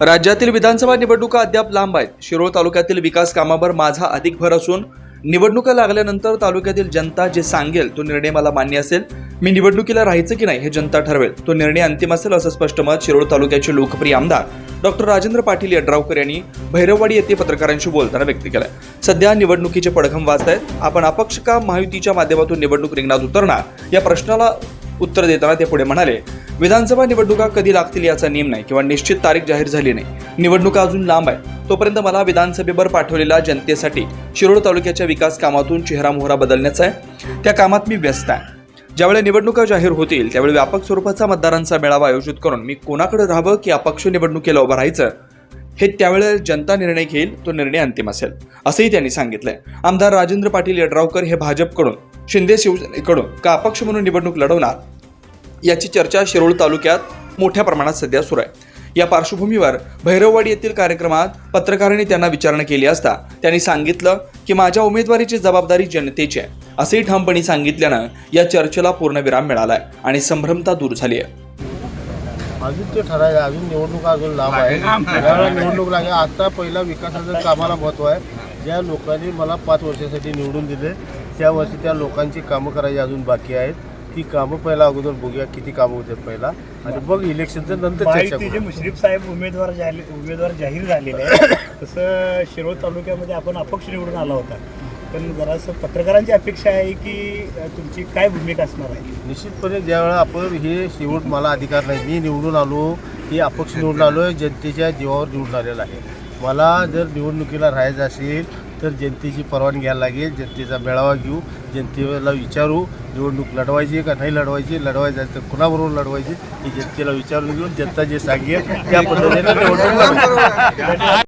राज्यातील विधानसभा निवडणुका अद्याप लांब आहेत. शिरोळ तालुक्यातील विकास कामावर माझा अधिक भर असून निवडणुका लागल्यानंतर तालुक्यातील जनता जे सांगेल तो निर्णय मला मान्य असेल. मी निवडणुकीला राहायचं की नाही हे जनता ठरवेल. तो निर्णय अंतिम असेल असं स्पष्ट मत शिरोळ तालुक्याचे लोकप्रिय आमदार डॉक्टर राजेंद्र पाटील यड्रावकर यांनी भैरववाडी येथे पत्रकारांशी बोलताना व्यक्त केलं सध्या निवडणुकीचे पडघम वाचत आहेत आपण अपक्ष का महायुतीच्या माध्यमातून निवडणूक रिंगणात उतरणार? या प्रश्नाला उत्तर देताना ते पुढे म्हणाले विधानसभा निवडणुका कधी लागतील याचा नियम नाही किंवा निश्चित तारीख जाहीर झाली नाही. निवडणुका अजून लांब आहे तोपर्यंत मला विधानसभेवर पाठवलेला जनतेसाठी शिरोळ तालुक्याच्या विकास कामातून चेहरा मोहरा बदलण्याचा आहे. त्या कामात मी व्यस्त आहे. ज्यावेळी निवडणुका जाहीर होतील त्यावेळी व्यापक स्वरूपाचा मतदारांचा मेळावा आयोजित करून मी कोणाकडे राहावं की अपक्ष निवडणुकीला उभं राहायचं हे त्यावेळेस जनता निर्णय घेईल तो निर्णय अंतिम असेल असंही त्यांनी सांगितलंय. आमदार राजेंद्र पाटील यड्रावकर हे भाजपकडून शिंदे शिवसेनेकडून का अपक्ष म्हणून निवडणूक लढवणार याची चर्चा शिरोळ तालुक्यात मोठ्या प्रमाणात सध्या सुरू आहे. या पार्श्वभूमीवर भैरववाडी येथील कार्यक्रमात पत्रकारांनी त्यांना विचारणा केली असता त्यांनी सांगितलं की माझ्या उमेदवारीची जबाबदारी जनतेची आहे. असेही ठामपणे सांगितल्यानं या चर्चेला पूर्णविराम मिळालाय आणि संभ्रमता दूर झाली आहे. अजून ते ठरायचं अजून निवडणूक अजून लांब आहे. त्यावेळेला निवडणूक लागेल. आता पहिला विकासाचं कामाला महत्त्व आहे. ज्या लोकांनी मला पाच वर्षासाठी निवडून दिले त्या वर्षी त्या लोकांची कामं करायची अजून बाकी आहेत. ती कामं पहिला अगोदर बघूया किती कामं होतात पहिला. आणि बघ इलेक्शनचं नंतर चर्चा मुश्रीफ साहेब उमेदवार जाहीर उमेदवार जाहीर झालेले तसं शिरोळ तालुक्यामध्ये आपण अपक्ष निवडून आला होता. पण जरासं पत्रकारांची अपेक्षा आहे की अ, तुमची काय भूमिका असणार आहे? निश्चितपणे ज्यावेळेला आपण हे शेवट मला अधिकार नाही मी निवडून आलो हे अपक्ष निवडून आलो आहे जनतेच्या जीवावर निवडून आलेला आहे. मला जर निवडणुकीला राहायचं असेल तर जनतेची परवानगी घ्यायला लागेल जनतेचा मेळावा घेऊ जनतेला विचारू निवडणूक लढवायची का नाही लढवायची लढवायची तर कुणाबरोबर लढवायची ही जनतेला विचारून घेऊन जनता जे सांगेल त्या पद्धतीने निवडणूक लढवू.